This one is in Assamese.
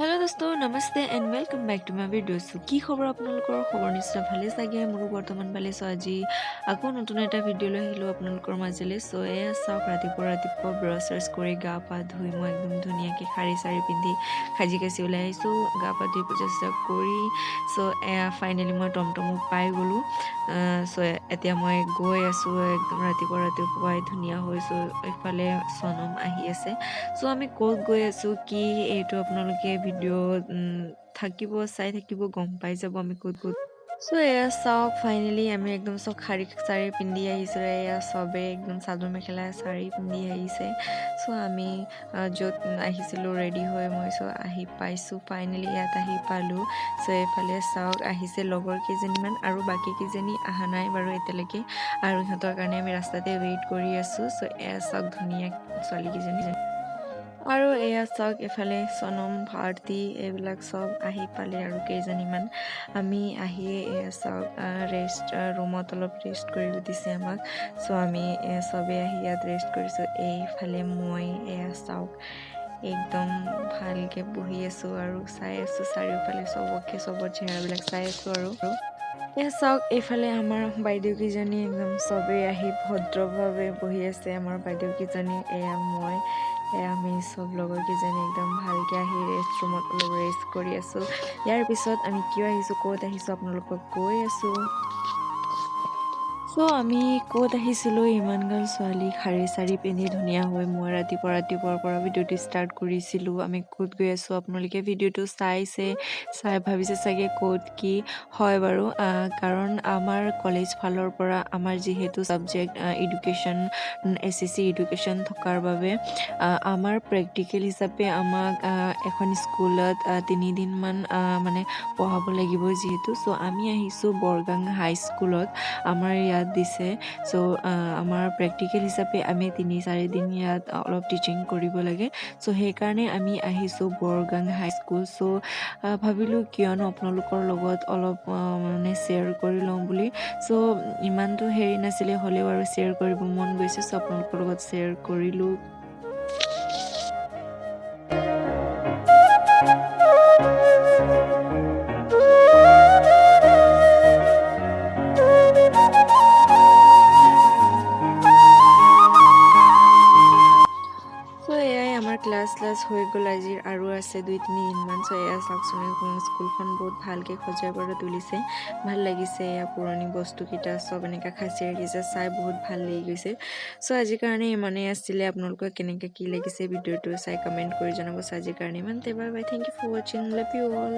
হেল্ল' দোস্ত, namaste and welcome back to my video' so' কি খবৰ আপোনালোকৰ? খবৰ নিশ্চয় ভালেই চাগে। মোৰো বৰ্তমান ভালেই চ' আজি আকৌ নতুন এটা ভিডিঅ' লৈ আহিলোঁ আপোনালোকৰ মাজলৈ। চ' এয়া চাওক, ৰাতিপুৱা ৰাতিপুৱা ব্ৰাছ চ্ৰাছ কৰি গা পা ধুই মই একদম ধুনীয়াকৈ শাৰী চাৰী পিন্ধি সাজি কাচি ওলাই আহিছোঁ। গা পা ধুই পূজা চূজা কৰি, চ' এয়া ফাইনেলি মই টমটমো পাই গ'লোঁ। চ' এতিয়া মই গৈ আছোঁ একদম ৰাতিপুৱা ৰাতিপুৱাই ধুনীয়া হৈছোঁ এইফালে চনম আহি আছে। চ' আমি ক'ত গৈ আছোঁ, কি এইটো আপোনালোকে ভিডিঅ' থাকিব চাই থাকিব গম পাই যাব আমি ক'ত ক'ত। চ' এয়া চাওক ফাইনেলি আমি একদম চব শাৰী চাৰী পিন্ধি আহিছোঁ এয়া চবেই একদম চাদৰ মেখেলা চাৰী পিন্ধি আহিছে। চ' আমি য'ত আহিছিলোঁ ৰেডি হৈ মই চ' আহি পাইছোঁ ফাইনেলি ইয়াত আহি পালোঁ। চ' এইফালে চাওক আহিছে লগৰ কেইজনীমান আৰু বাকী কেইজনী অহা নাই বাৰু এতিয়ালৈকে। আৰু সিহঁতৰ কাৰণে আমি ৰাস্তাতে ৱেইট কৰি আছোঁ। চ' এয়া চাওক ধুনীয়া ছোৱালীকেইজনী আৰু এয়া চাওক এফালে চনম ভাৰতী এইবিলাক চব আহি পালে আৰু কেইজনীমান। আমি আহিয়ে এয়া চাওক ৰেষ্ট ৰুমত অলপ ৰেষ্ট কৰিব দিছে আমাক। চ' আমি চবেই আহি ইয়াত ৰেষ্ট কৰিছোঁ। এইফালে মই এয়া চাওক একদম ভালকৈ বহি আছোঁ আৰু চাই আছোঁ চাৰিওফালে চবকে চবৰ চেহেৰাবিলাক চাই আছোঁ আৰু। চাওক এইফালে আমাৰ বাইদেউকেইজনী একদম চবেই আহি ভদ্ৰভাৱে বহি আছে। আমাৰ বাইদেউকেইজনী এয়া মই। এয়া আমি চব লগৰকেইজনী একদম ভালকৈ আহি ৰেষ্ট ৰুমত অলপ ৰেষ্ট কৰি আছোঁ। ইয়াৰ পিছত আমি কিয় আহিছোঁ ক'ত আহিছোঁ আপোনালোকক কৈ আছোঁ। চ' আমি ক'ত আহিছিলোঁ ইমানগাল ছোৱালী শাৰী চাৰী পিন্ধি ধুনীয়া হৈ মই ৰাতিপুৱা ৰাতিপুৱাৰ পৰা ভিডিঅ'টো ষ্টাৰ্ট কৰিছিলোঁ। আমি ক'ত গৈ আছোঁ, আপোনালোকে ভিডিঅ'টো চাইছে, চাই ভাবিছে চাগে ক'ত কি হয় বাৰু। কাৰণ আমাৰ কলেজ ফালৰ পৰা আমাৰ যিহেতু subject education S S C education থকাৰ বাবে আমাৰ প্ৰেক্টিকেল হিচাপে আমাক এখন স্কুলত তিনিদিনমান মানে পঢ়াব লাগিব যিহেতু। চ' আমি আহিছোঁ বৰগাং হাই স্কুলত আমাৰ ইয়াত দিছে। চ' আমাৰ প্ৰেক্টিকেল হিচাপে আমি তিনি চাৰিদিন ইয়াত অলপ টিচিং কৰিব লাগে। চ' সেইকাৰণে আমি আহিছোঁ বৰগাং হাইস্কুল চ' ভাবিলোঁ কিয়নো আপোনালোকৰ লগত অলপ মানে শ্বেয়াৰ কৰি লওঁ বুলি। চ' ইমানটো হেৰি নাছিলে, হ'লেও আৰু শ্বেয়াৰ কৰিব মন গৈছে। চ' আপোনালোকৰ লগত শ্বেয়াৰ কৰিলোঁ। এয়াই আমাৰ ক্লাছ ক্লাছ হৈ গ'ল আজিৰ আৰু আছে দুই তিনিদিনমান চ' এয়া চাওকচোন স্কুলখন বহুত ভালকৈ সজাই পৰাই তুলিছে। ভাল লাগিছে এয়া পুৰণি বস্তুকেইটা চব এনেকৈ খাচি ৰাখিছে চাই বহুত ভাল লাগি গৈছে। চ' আজিৰ কাৰণে ইমানেই আছিলে আপোনালোকৰ কেনেকৈ কি লাগিছে ভিডিঅ'টো চাই কমেণ্ট কৰি জনাব। চ' আজিৰ কাৰণে ইমানতে bye bye thank you for ৱাচিং লাভ ইউ অল